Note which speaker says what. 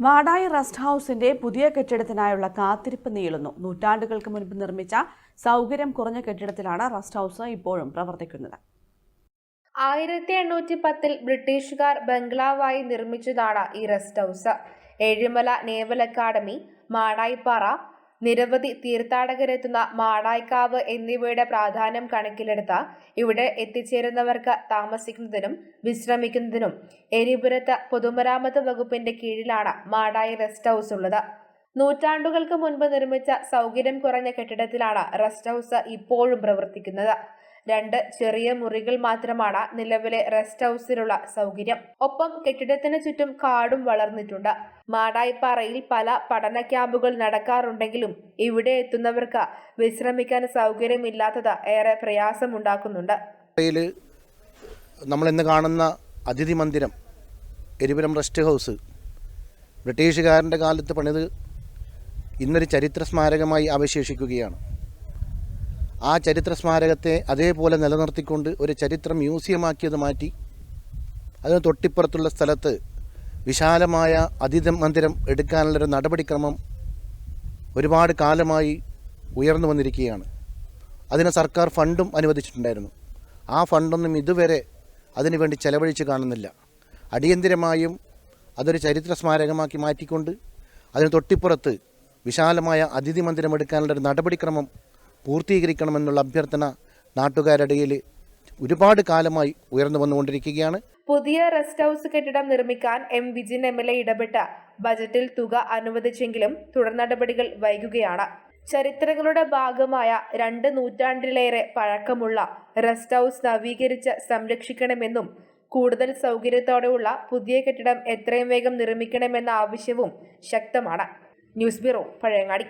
Speaker 1: വാടായി rest ഹൗസിന്റെ പുതിയ കെട്ടിടത്തിനായുള്ള കാത്തിരിപ്പ് നീളുന്നു. നൂറ്റാണ്ടുകൾക്ക് മുൻപ് നിർമ്മിച്ച സൗകര്യം കുറഞ്ഞ കെട്ടിടത്തിലാണ് റെസ്റ്റ് ഹൗസ് ഇപ്പോഴും പ്രവർത്തിക്കുന്നത്.
Speaker 2: ആയിരത്തി എണ്ണൂറ്റി പത്തിൽ ബ്രിട്ടീഷുകാർ ബംഗ്ലാവായി നിർമ്മിച്ചതാണ് ഈ rest house. Ezhimala naval academy Madayippara നിരവധി തീർത്ഥാടകരെത്തുന്ന മാടായിക്കാവ് എന്നിവയുടെ പ്രാധാന്യം കണക്കിലെടുത്ത ഇവിടെ എത്തിച്ചേരുന്നവർക്ക് താമസിക്കുന്നതിനും വിശ്രമിക്കുന്നതിനും എരിപുരത്ത് പൊതുമരാമത്ത് വകുപ്പിന്റെ കീഴിലാണ് മാടായി റെസ്റ്റ് ഹൗസ് ഉള്ളത്. നൂറ്റാണ്ടുകൾക്ക് മുൻപ് നിർമ്മിച്ച സൗകര്യം കുറഞ്ഞ കെട്ടിടത്തിലാണ് റെസ്റ്റ് ഹൗസ് ഇപ്പോഴും പ്രവർത്തിക്കുന്നത്. രണ്ട് ചെറിയ മുറികൾ മാത്രമാണ് നിലവിലെ റെസ്റ്റ് ഹൗസിലുള്ള സൗകര്യം. ഒപ്പം കെട്ടിടത്തിന് ചുറ്റും കാടും വളർന്നിട്ടുണ്ട്. മാടായിപ്പാറയിൽ പല പഠന ക്യാമ്പുകൾ നടക്കാറുണ്ടെങ്കിലും ഇവിടെ എത്തുന്നവർക്ക് വിശ്രമിക്കാൻ സൗകര്യമില്ലാത്തത് ഏറെ പ്രയാസമുണ്ടാക്കുന്നുണ്ട്.
Speaker 3: നമ്മൾ ഇന്ന് കാണുന്ന അതിഥി മന്ദിരം എരിപുരം റെസ്റ്റ് ഹൗസ് ബ്രിട്ടീഷുകാരന്റെ കാലത്ത് പണിത് ഇന്നൊരു ചരിത്ര സ്മാരകമായി അവശേഷിക്കുകയാണ്. ആ ചരിത്ര സ്മാരകത്തെ അതേപോലെ നിലനിർത്തിക്കൊണ്ട് ഒരു ചരിത്ര മ്യൂസിയമാക്കിയത് മാറ്റി. അതിന് തൊട്ടിപ്പുറത്തുള്ള സ്ഥലത്ത് വിശാലമായ അതിഥി മന്ദിരം എടുക്കാനുള്ളൊരു നടപടിക്രമം ഒരുപാട് കാലമായി ഉയർന്നു വന്നിരിക്കുകയാണ്. അതിന് സർക്കാർ ഫണ്ടും അനുവദിച്ചിട്ടുണ്ടായിരുന്നു. ആ ഫണ്ടൊന്നും ഇതുവരെ അതിനുവേണ്ടി ചെലവഴിച്ച് കാണുന്നില്ല. അടിയന്തിരമായും അതൊരു ചരിത്ര സ്മാരകമാക്കി മാറ്റിക്കൊണ്ട് അതിന് തൊട്ടിപ്പുറത്ത് വിശാലമായ അതിഥി മന്ദിരം എടുക്കാനുള്ളൊരു നടപടിക്രമം പൂർത്തീകരിക്കണമെന്നുള്ള അഭ്യർത്ഥന നാട്ടുകാരിടയിൽ ഒരുപാട് കാലമായി ഉയർന്നു വന്നുകൊണ്ടിരിക്കുകയാണ്.
Speaker 2: പുതിയ റെസ്റ്റ് ഹൗസ് കെട്ടിടം നിർമ്മിക്കാൻ M Vijin M L A ഇടപെട്ട ബജറ്റിൽ തുക അനുവദിച്ചെങ്കിലും തുടർ നടപടികൾ വൈകുകയാണ്. ചരിത്രങ്ങളുടെ ഭാഗമായ രണ്ട് നൂറ്റാണ്ടിലേറെ പഴക്കമുള്ള റെസ്റ്റ് ഹൗസ് നവീകരിച്ച് സംരക്ഷിക്കണമെന്നും കൂടുതൽ സൗകര്യത്തോടെയുള്ള പുതിയ കെട്ടിടം എത്രയും വേഗം നിർമ്മിക്കണമെന്ന ആവശ്യവും ശക്തമാണ്. News bureau Pazhayangadi.